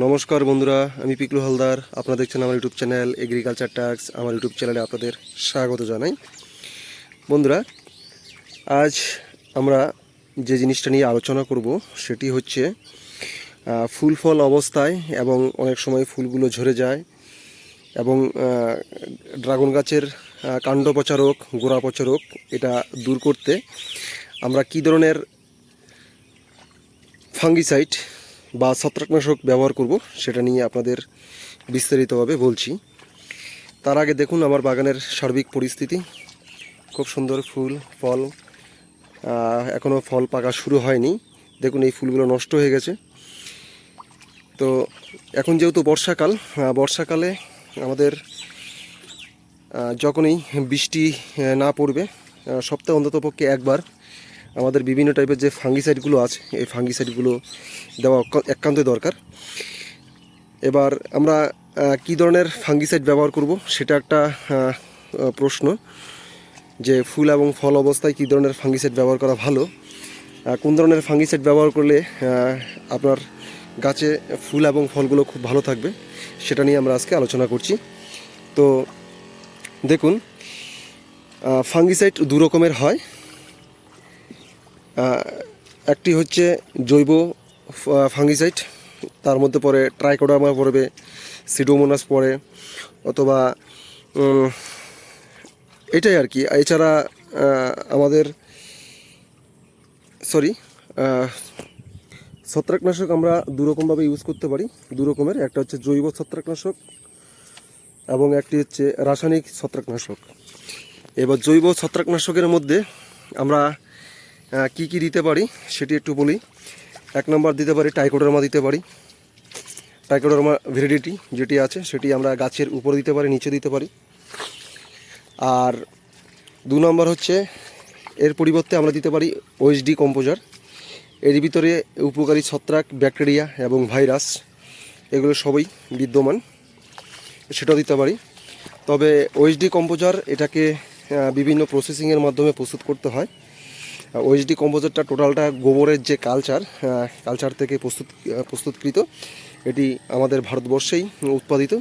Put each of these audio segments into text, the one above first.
নমস্কার বন্ধুরা, আমি পিকলু হালদার। আপনারা দেখছেন আমার ইউটিউব চ্যানেল এগ্রিকালচার টাক্স আমার ইউটিউব চ্যানেলে আপনাদের স্বাগত জানাই। বন্ধুরা, আজ আমরা যে জিনিসটা নিয়ে আলোচনা করব, সেটি হচ্ছে ফুল ফল অবস্থায় এবং অনেক সময় ফুলগুলো ঝরে যায় এবং ড্রাগন গাছের কাণ্ড পচা রোগ গোড়া পচা রোগ এটা দূর করতে আমরা কী ধরনের ফাঙ্গিসাইড বা ছত্রাকনাশক ব্যবহার করব, সেটা নিয়ে আপনাদের বিস্তারিতভাবে বলছি। তার আগে দেখুন আমার বাগানের সার্বিক পরিস্থিতি। খুব সুন্দর ফুল, ফল এখনও ফল পাকা শুরু হয়নি। দেখুন এই ফুলগুলো নষ্ট হয়ে গেছে। তো এখন যেহেতু বর্ষাকাল বর্ষাকালে আমাদের যখনই বৃষ্টি না পড়বে সপ্তাহে অন্ততপক্ষে একবার আমাদের বিভিন্ন টাইপের যে ফাঙ্গিসাইডগুলো আছে, এই ফাঙ্গিসাইডগুলো দেওয়া একান্তই দরকার। এবার আমরা কী ধরনের ফাঙ্গিসাইড ব্যবহার করব সেটা একটা প্রশ্ন যে ফুল এবং ফল অবস্থায় কী ধরনের ফাঙ্গিসাইড ব্যবহার করা ভালো? কোন ধরনের ফাঙ্গিসাইড ব্যবহার করলে আপনার গাছে ফুল এবং ফলগুলো খুব ভালো থাকবে সেটা নিয়ে আমরা আজকে আলোচনা করছি। তো দেখুন ফাঙ্গিসাইড দু রকমের হয়। একটি হচ্ছে জৈব ফাঙ্গিসাইড, তার মধ্যে পড়ে ট্রাইকোডার্মা পড়বে, সিডোমোনাস পড়ে, অথবা এটাই আর কি। এছাড়া আমাদের সরি ছত্রাকনাশক আমরা দু রকমভাবে ইউজ করতে পারি দু রকমের একটা হচ্ছে জৈব ছত্রাকনাশক এবং একটি হচ্ছে রাসায়নিক ছত্রাকনাশক। এবার জৈব ছত্রাকনাশকের মধ্যে আমরা কি কি দিতে পারি সেটি একটু বলি। এক নম্বর দিতে পারি টাইকোডার্মা দিতে পারি। টাইকোডার্মা ভ্যারিডিটি যেটি আছে সেটি আমরা গাছের উপরে দিতে পারি, নিচে দিতে পারি। আর দু নম্বর হচ্ছে এর পরিবর্তে আমরা দিতে পারি ওএসডি কম্পোজার এর ভিতরে উপকারী ছত্রাক ব্যাকটেরিয়া এবং ভাইরাস এগুলো সবই বিদ্যমান, সেটাও দিতে পারি। তবে ওএসডি কম্পোজার এটাকে বিভিন্ন প্রসেসিংয়ের মাধ্যমে প্রস্তুত করতে হয়। ওএসডি কম্পোজারটা টোটালটা গোবরের যে কালচার কালচার থেকে প্রস্তুত প্রস্তুতকৃত, এটি আমাদের ভারতবর্ষেই উৎপাদিত।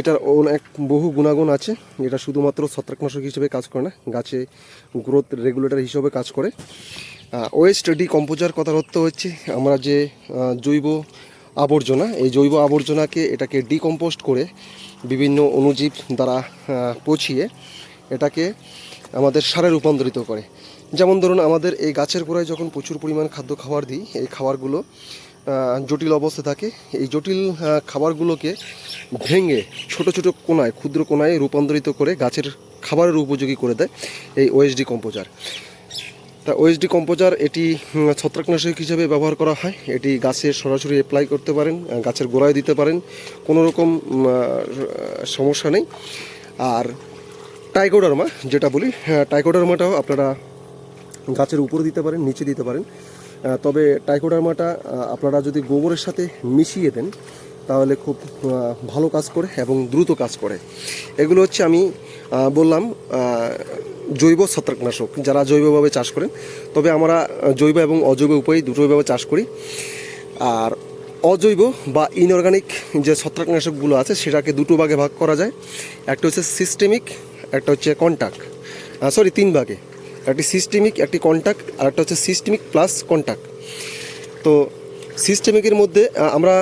এটার অনেক বহু গুণাগুণ আছে। এটা শুধুমাত্র ছত্রাকনাশক হিসেবে কাজ করে না, গাছে গ্রোথ রেগুলেটর হিসেবে কাজ করে। ওয়েস্ট ডি কম্পোজার কথার অর্থ হচ্ছে আমরা যে জৈব আবর্জনা, এই জৈব আবর্জনাকে এটাকে ডিকম্পোস্ট করে বিভিন্ন অণুজীব দ্বারা পচিয়ে এটাকে আমাদের সারে রূপান্তরিত করে। যেমন ধরুন আমাদের এই গাছের গোড়ায় যখন প্রচুর পরিমাণ খাদ্য খাবার দিই এই খাবারগুলো জটিল অবস্থা থাকে। এই জটিল খাবারগুলোকে ভেঙে ছোট ছোট কোনায় ক্ষুদ্র কোনায় রূপান্তরিত করে গাছের খাবারের উপযোগী করে দেয় এই ওএসডি কম্পোজার তা ওএসডি কম্পোজার এটি ছত্রাকনাশক হিসেবে ব্যবহার করা হয়। এটি গাছে সরাসরি অ্যাপ্লাই করতে পারেন গাছের গোড়ায় দিতে পারেন কোনো রকম সমস্যা নেই। আর টাইকোডার্মা যেটা বলি হ্যাঁ, টাইকোডার্মাটাও আপনারা গাছের উপরে দিতে পারেন, নিচে দিতে পারেন। তবে টাইকোডার্মাটা আপনারা যদি গোবরের সাথে মিশিয়ে দেন, তাহলে খুব ভালো কাজ করে এবং দ্রুত কাজ করে। এগুলো হচ্ছে আমি বললাম জৈব ছত্রাকনাশক, যারা জৈবভাবে চাষ করেন। তবে আমরা জৈব এবং অজৈব উপায়ে দুটোভাবে চাষ করি। আর অজৈব বা ইনঅর্গানিক যে ছত্রাকনাশকগুলো আছে, সেটাকে দুটো ভাগে ভাগ করা যায়। একটা হচ্ছে সিস্টেমিক একটা হচ্ছে কন্টাক্ট সরি তিন ভাগে। একটি সিস্টেমিক একটি কন্টাক্ট আর একটা হচ্ছে সিস্টেমিক প্লাস কন্টাক্ট তো সিস্টেমিকের মধ্যে আমরা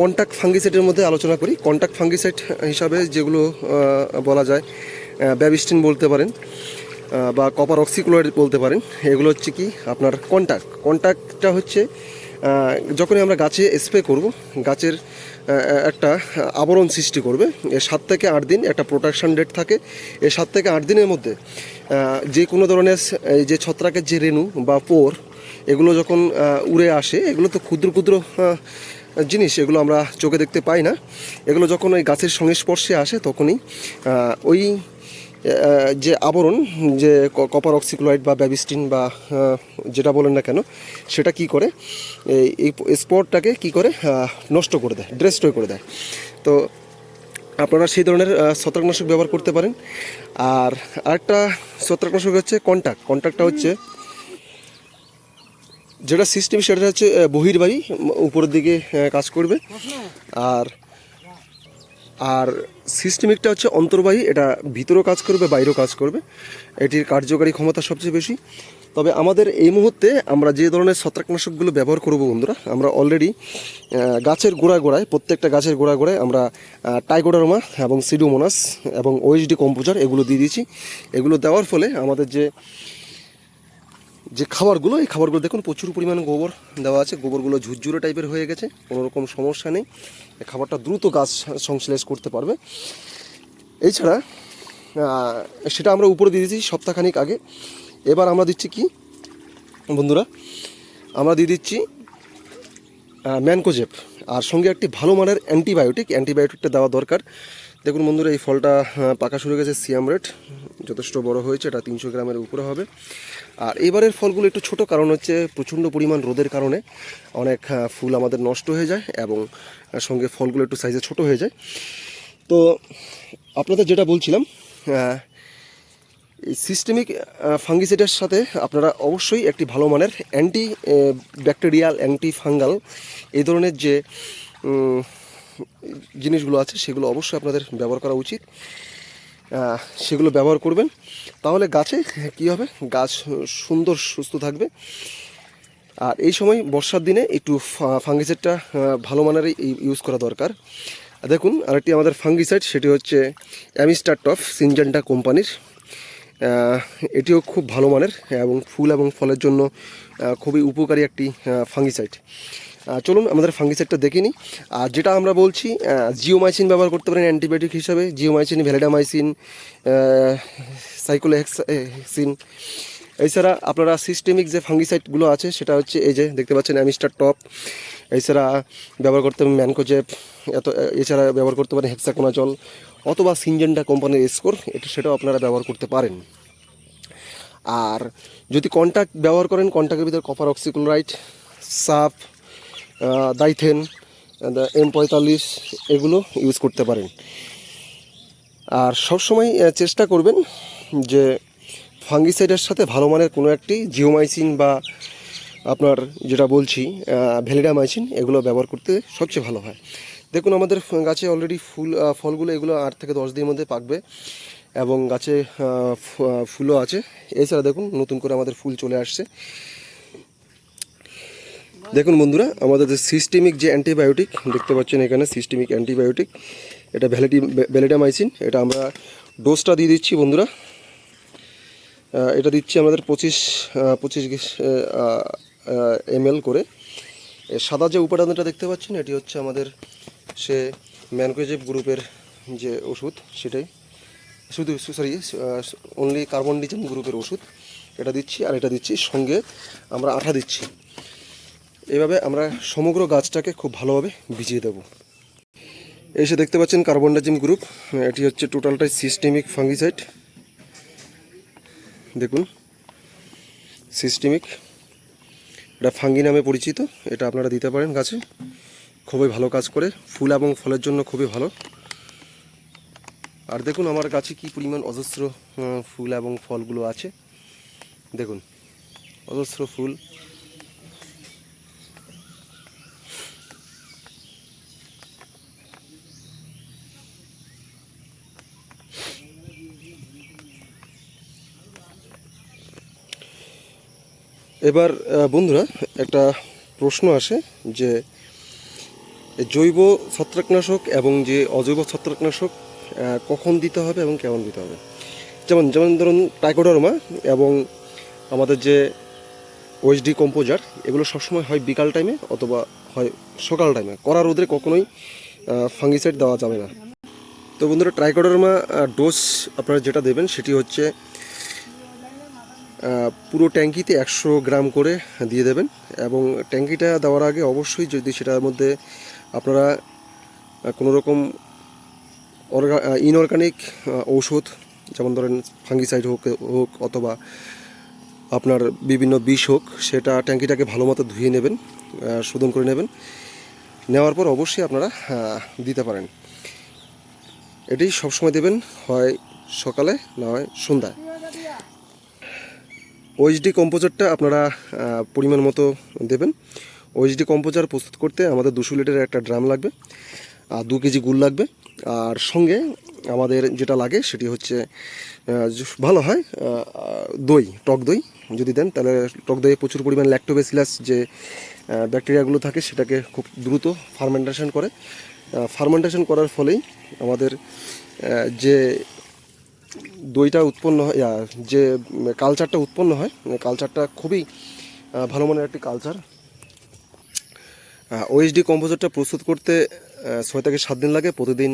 কন্টাক্ট ফাঙ্গিসাইটের মধ্যে আলোচনা করি। কন্টাক্ট ফাঙ্গিসাইট হিসাবে যেগুলো বলা যায় ব্যাবিস্টিন বলতে পারেন বা কপার অক্সিক্লোরাইড বলতে পারেন, এগুলো হচ্ছে কি আপনার কন্টাক্ট কন্টাক্টটা হচ্ছে যখনই আমরা গাছে স্প্রে করব, গাছের একটা আবরণ সৃষ্টি করবে। এর সাত থেকে আট দিন একটা প্রোটেকশন ডেট থাকে। এই সাত থেকে আট দিনের মধ্যে যে কোনো ধরনের যে ছত্রাকের যে রেণু বা পোর, এগুলো যখন উড়ে আসে, এগুলো তো ক্ষুদ্র ক্ষুদ্র জিনিস, এগুলো আমরা চোখে দেখতে পাই না। এগুলো যখন ওই গাছের সংস্পর্শে আসে, তখনই ওই যে আবরণ, যে কপার অক্সিক্লোরাইড বা ব্যাবিস্টিন বা যেটা বলেন না কেন, সেটা কি করে, এই স্পটটাকে কি করে নষ্ট করে দেয় ড্রেস্ট্রয় করে দেয়। তো আপনারা সেই ধরনের ছত্রাকনাশক ব্যবহার করতে পারেন। আর আরেকটা ছত্রাকনাশক হচ্ছে কন্টাক্ট। কন্টাক্টটা হচ্ছে যেটা সিস্টেম সেটা হচ্ছে বহির্বাহী উপরের দিকে কাজ করবে। আর আর সিস্টেমিকটা হচ্ছে অন্তর্বাহী, এটা ভিতরেও কাজ করবে, বাইরেও কাজ করবে। এটির কার্যকারী ক্ষমতা সবচেয়ে বেশি। তবে আমাদের এই মুহূর্তে আমরা যে ধরনের ছত্রাকনাশকগুলো ব্যবহার করব বন্ধুরা, আমরা অলরেডি গাছের গোড়ায় গোড়ায়, প্রত্যেকটা গাছের গোড়া গোড়ায় আমরা টাইকোডারমা এবং সিডোমোনাস এবং ওএইচডি কম্পোজার এগুলো দিয়ে দিয়েছি। এগুলো দেওয়ার ফলে আমাদের যে যে খাবারগুলো, এই খাবারগুলো দেখুন প্রচুর পরিমাণে গোবর দেওয়া আছে। গোবরগুলো ঝুরঝুরে টাইপের হয়ে গেছে, কোনো রকম সমস্যা নেই। এই খাবারটা দ্রুত গাছ সংশ্লেষ করতে পারবে। এছাড়া সেটা আমরা উপরে দিয়ে দিয়েছি সপ্তাহখানিক আগে। এবার আমরা দিচ্ছি কি? বন্ধুরা, আমরা দিয়ে দিচ্ছি ম্যানকোজেপ। আর সঙ্গে একটি ভালো মানের অ্যান্টিবায়োটিক, অ্যান্টিবায়োটিকটা দেওয়া দরকার। দেখুন বন্ধুরা, এই ফলটা পাকা শুরু গেছে সিয়াম রেট, যথেষ্ট বড় হয়েছে, এটা তিনশো গ্রামের উপরে হবে। আর এবারের ফলগুলো একটু ছোট, কারণ হচ্ছে প্রচণ্ড পরিমাণ রোদের কারণে অনেক ফুল আমাদের নষ্ট হয়ে যায় এবং সঙ্গে ফলগুলো একটু সাইজে ছোট হয়ে যায়। তো, আপনাদের যেটা বলছিলাম সিস্টেমিক ফাঙ্গিসাইডের সাথে আপনারা অবশ্যই একটি ভালো মানের অ্যান্টি ব্যাকটেরিয়াল অ্যান্টি ফাঙ্গাল এই ধরনের যে জিনিসগুলো আছে সেগুলো অবশ্যই আপনাদের ব্যবহার করা উচিত। সেগুলো ব্যবহার করবেন। তাহলে গাছে কী হবে? গাছ সুন্দর, সুস্থ থাকবে। আর এই সময় বর্ষার দিনে একটু ফাঙ্গিসাইডটা ভালো মানেরই ইউজ করা দরকার। দেখুন, আরেকটি আমাদের ফাঙ্গিসাইড সেটি হচ্ছে অ্যামিস্টার টফ সিনজেন্টা কোম্পানির। এটিও খুব ভালো মানের, এবং ফুল এবং ফলের জন্য খুবই উপকারী একটি ফাঙ্গিসাইড চলুন আমাদের ফাঙ্গিসাইডটা দেখে নিই। আর যেটা আমরা বলছি জিওমাইসিন ব্যবহার করতে পারেন অ্যান্টিবায়োটিক হিসাবে, জিওমাইসিন, ভ্যালিডামাইসিন সাইক্লোহেক্সিন এছাড়া আপনারা সিস্টেমিক যে ফাঙ্গিসাইডগুলো আছে, সেটা হচ্ছে এই যে, দেখতে পাচ্ছেন অ্যামিস্টার টপ। এছাড়া ব্যবহার করতে পারেন ম্যানকোজেপ এত, এছাড়া ব্যবহার করতে পারেন হেক্সাকোনাজল অথবা সিনজেন্ডা কোম্পানির স্কোর এটা সেটাও আপনারা ব্যবহার করতে পারেন। আর যদি কন্ট্যাক্ট ব্যবহার করেন কন্ট্যাক্টের ভিতরে কপার অক্সিক্লোরাইড সাপ দাইথেন এম পঁয়তাল্লিশ এগুলো ইউজ করতে পারেন। আর সবসময় চেষ্টা করবেন যে ফাঙ্গিসাইডের সাথে ভালো মানের কোনো একটি জিওমাইসিন বা আপনার যেটা বলছি ভ্যালিডামাইসিন এগুলো ব্যবহার করতে সবচেয়ে ভালো হয়। দেখুন, আমাদের গাছে অলরেডি ফুল ফলগুলো এগুলো আট থেকে দশ দিনের মধ্যে পাকবে এবং গাছে ফুলও আছে। এছাড়া দেখুন, নতুন করে আমাদের ফুল চলে আসছে। দেখুন বন্ধুরা, আমাদের যে সিস্টেমিক যে অ্যান্টিবায়োটিক দেখতে পাচ্ছেন এখানে সিস্টেমিক অ্যান্টিবায়োটিক এটা ভ্যালিডি ভ্যালিডামাইসিন এটা আমরা ডোজটা দিয়ে দিচ্ছি বন্ধুরা। এটা দিচ্ছি আমাদের পঁচিশ পঁচিশ এম করে। সাদা যে উপাদানটা দেখতে পাচ্ছেন, এটি হচ্ছে আমাদের সে ম্যানকোজেব গ্রুপের যে ওষুধ সেটাই, শুধু, সরি অনলি কার্বন ডিজেন গ্রুপের ওষুধ, এটা দিচ্ছি আর এটা দিচ্ছি, সঙ্গে আমরা আঠা দিচ্ছি। এভাবে আমরা সমগ্র গাছটাকে খুব ভালোভাবে ভিজিয়ে দেব। এসে দেখতে পাচ্ছেন কার্বন ডাইজিম গ্রুপ, এটি হচ্ছে টোটালটাই সিস্টেমিক ফাঙ্গিসাইড দেখুন সিস্টেমিক এটা ফাঙ্গি নামে পরিচিত, এটা আপনারা দিতে পারেন গাছে। খুবই ভালো কাজ করে, ফুল এবং ফলের জন্য খুবই ভালো। আর দেখুন আমার গাছে কি পরিমাণ অজস্র ফুল এবং ফলগুলো আছে। দেখুন, অজস্র ফুল। এবার বন্ধুরা, একটা প্রশ্ন আসে যে জৈব ছত্রাকনাশক এবং যে অজৈব ছত্রাকনাশক কখন দিতে হবে এবং কেমন দিতে হবে? যেমন যেমন ধরুন টাইকোডারমা এবং আমাদের যে ওএসডি কম্পোজার এগুলো সবসময় হয় বিকাল টাইমে অথবা হয় সকাল টাইমে কড়া রোদে কখনোই ফাঙ্গিসাইড দেওয়া যাবে না। তো বন্ধুরা ট্রাইকোডারমা ডোজ আপনারা যেটা দেবেন সেটি হচ্ছে পুরো ট্যাঙ্কিতে একশো গ্রাম করে দিয়ে দেবেন এবং ট্যাঙ্কিটা দেওয়ার আগে অবশ্যই যদি সেটার মধ্যে আপনারা কোনো রকম ইনঅর্গানিক ঔষধ, যেমন ধরেন ফাঙ্গিসাইড হোক হোক অথবা আপনার বিভিন্ন বিষ হোক, সেটা ট্যাঙ্কিটাকে ভালো মতো ধুয়ে নেবেন শোধন করে নেবেন। নেওয়ার পর অবশ্যই আপনারা দিতে পারেন। এটি সবসময় দেবেন, হয় সকালে, না হয় সন্ধ্যায়। ওএইচডি কম্পোজারটা আপনারা পরিমাণ মতো দেবেন। ওএইচডি কম্পোজার প্রস্তুত করতে আমাদের দুশো লিটারের একটা ড্রাম লাগবে, আর দু কেজি গুড় লাগবে। আর সঙ্গে আমাদের যেটা লাগে সেটি হচ্ছে ভালো হয় দই, টক দই যদি দেন, তাহলে টক দইয়ে প্রচুর পরিমাণ ল্যাক্টোবেসিলাস যে ব্যাকটেরিয়াগুলো থাকে সেটাকে খুব দ্রুত ফার্মেন্টেশন করে। ফার্মেন্টেশন করার ফলেই আমাদের যে দইটা উৎপন্ন হয় যে কালচারটা উৎপন্ন হয় কালচারটা খুবই ভালো মানের একটি কালচার ওএইচডি কম্পোজারটা প্রস্তুত করতে ছয় থেকে সাত দিন লাগে। প্রতিদিন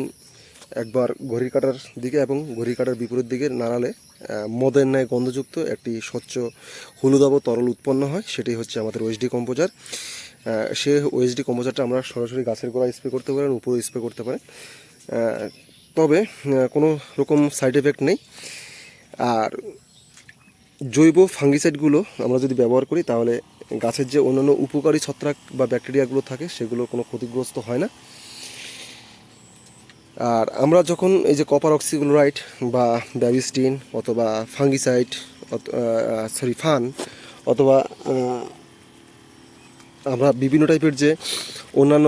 একবার ঘড়ির কাটার দিকে এবং ঘড়ির কাটার বিপরীত দিকে নাড়ালে মদের ন্যায় গন্ধযুক্ত একটি স্বচ্ছ, হলুদাব তরল উৎপন্ন হয়। সেটি হচ্ছে আমাদের ওএইচডি কম্পোজার। সে ওএইচডি কম্পোজারটা আমরা সরাসরি গাছের গোড়ায় স্প্রে করতে পারেন, উপরেও স্প্রে করতে পারেন। তবে কোনো রকম সাইড এফেক্ট নেই। আর জৈব ফাঙ্গিসাইডগুলো আমরা যদি ব্যবহার করি, তাহলে গাছের যে অন্যান্য উপকারী ছত্রাক বা ব্যাকটেরিয়াগুলো থাকে, সেগুলো কোনো ক্ষতিগ্রস্ত হয় না। আর আমরা যখন এই যে কপার অক্সিক্লোরাইড বা ব্যাবিস্টিন অথবা ফাঙ্গিসাইড সরি ফান অথবা আমরা বিভিন্ন টাইপের যে অন্যান্য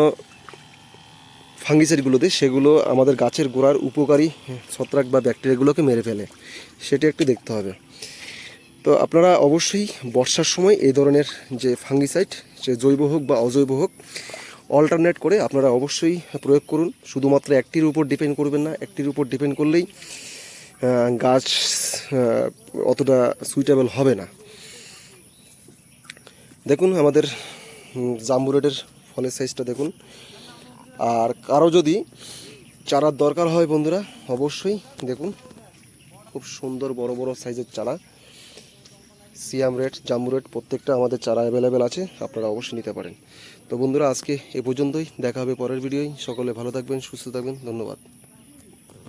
ফাঙ্গিসাইডগুলো দিই, সেগুলো আমাদের গাছের গোড়ার উপকারী ছত্রাক বা ব্যাকটেরিয়াগুলোকে মেরে ফেলে। সেটি একটু দেখতে হবে। তো আপনারা অবশ্যই বর্ষার সময় এই ধরনের যে ফাঙ্গিসাইড, সে জৈব হোক বা অজৈব হোক অল্টারনেট করে আপনারা অবশ্যই প্রয়োগ করুন। শুধুমাত্র একটির উপর ডিপেন্ড করবেন না, একটির উপর ডিপেন্ড করলেই গাছ অতটা সুইটেবল হবে না। দেখুন আমাদের জাম্বুরেটের ফলের সাইজটা দেখুন। আর কারও যদি চারার দরকার হয় বন্ধুরা, অবশ্যই দেখুন। খুব সুন্দর বড় বড় সাইজের চারা। সিয়াম রেট জাম্বু রেট প্রত্যেকটা আমাদের চারা অ্যাভেলেবেল আছে, আপনারা অবশ্যই নিতে পারেন। তো বন্ধুরা, আজকে এ পর্যন্তই, দেখা হবে পরের ভিডিওয়। সকলে ভালো থাকবেন, সুস্থ থাকবেন, ধন্যবাদ।